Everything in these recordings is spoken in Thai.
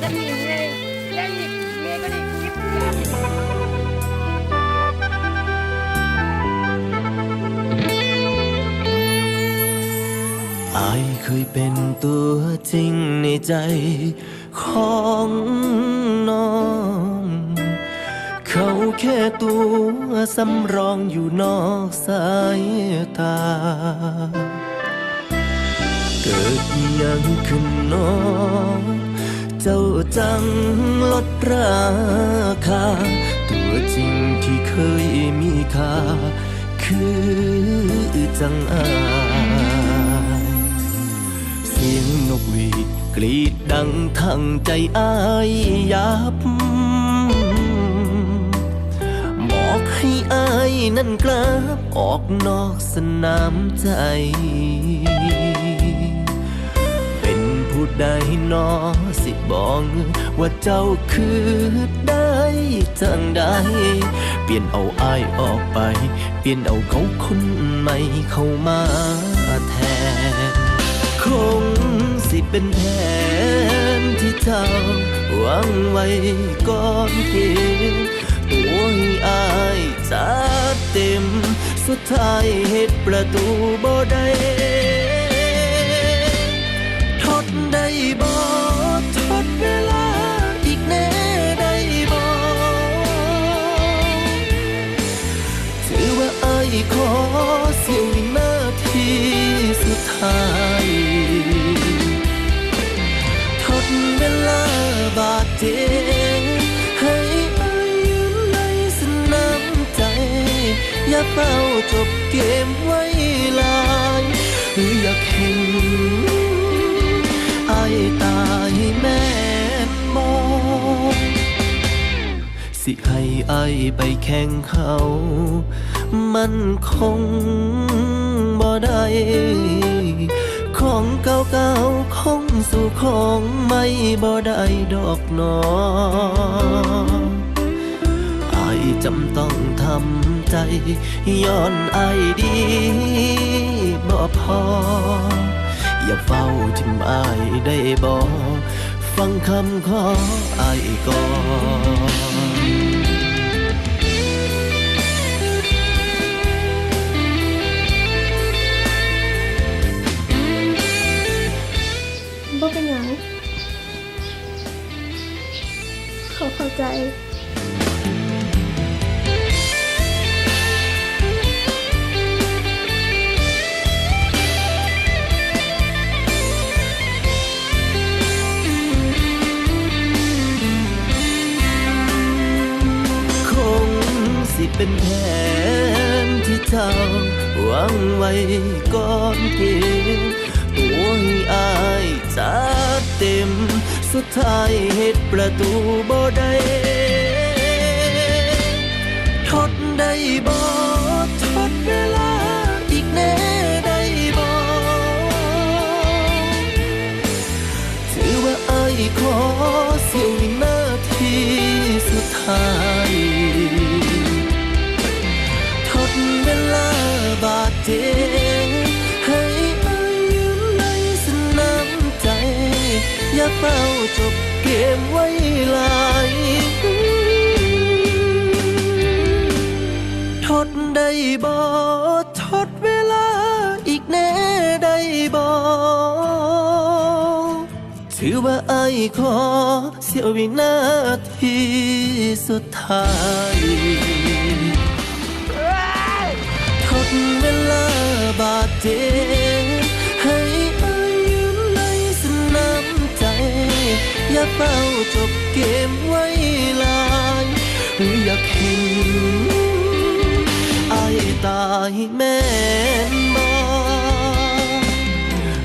จะมีไงยังอีกเมียก็ได้คลิปยาวอายเคยเป็นตัวจริงในใจของน้อง เขาแค่ตัวสำรองอยู่นอกสายตา เกิดยังขึ้นน้อง เจ้าจังลดราคา ตัวจริงที่เคยมีค่า คือจังอายเสียงนกหวีดกรีดดังทั้งใจอายยับ บอกให้อายนั่นกลับออกนอกสนามใจ ใดนอสิบอกว่าเจ้าคือได้จังใด เปลี่ยนเอาอายออกไป เปลี่ยนเอาเขาคนใหม่เข้ามาแทน คงสิเป็นแผนที่เจ้าวังไว้ก่อนเกมตัวให้อายจัดเต็ม สุดท้ายเหตุประตูบ่ได้ทด ได้บ่ทดเวลาอีกแน่ได้บ่ถือว่าอายขอเสียวินาทีสุดท้ายทดเวลาบาดเจ็บให้อายยืนในสนามใจ อย่าเฝ้าจบเกมไว้ลายหรืออยากเห็น สิให้อายไปแข่งเขา มันคงบ่ได้ของเก่าๆคงสู่ของไม่บ่ได้ดอกหนออายจำต้องทำใจย้อนอายดีบ่พอ อย่าเฝ้าทิมอายได้บ่ ฟังคำขออายก่อนบ่เป็นหยังขอเข้าใจ เป็นแผนที่เจ้าวังไว้ก่อนเกมตัวให้อายจัดเต็ม สุดท้ายเหตุประตูบ่ได้ทดได้บ่ทดเวลาอีกแน่ได้บ่ถือว่าอายขอเสียวินาทีสุดท้าย เฝ้าจบเกมไว้หลายทดได้บ่ทดเวลาอีกแน่ได้บ่ถือว่าไอ้ขอเสียวินาทีสุดท้ายทดเวลาายตายแม่นบอ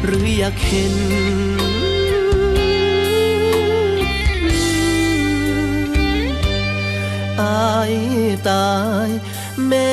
หรืออยากเห็นอายตายแม่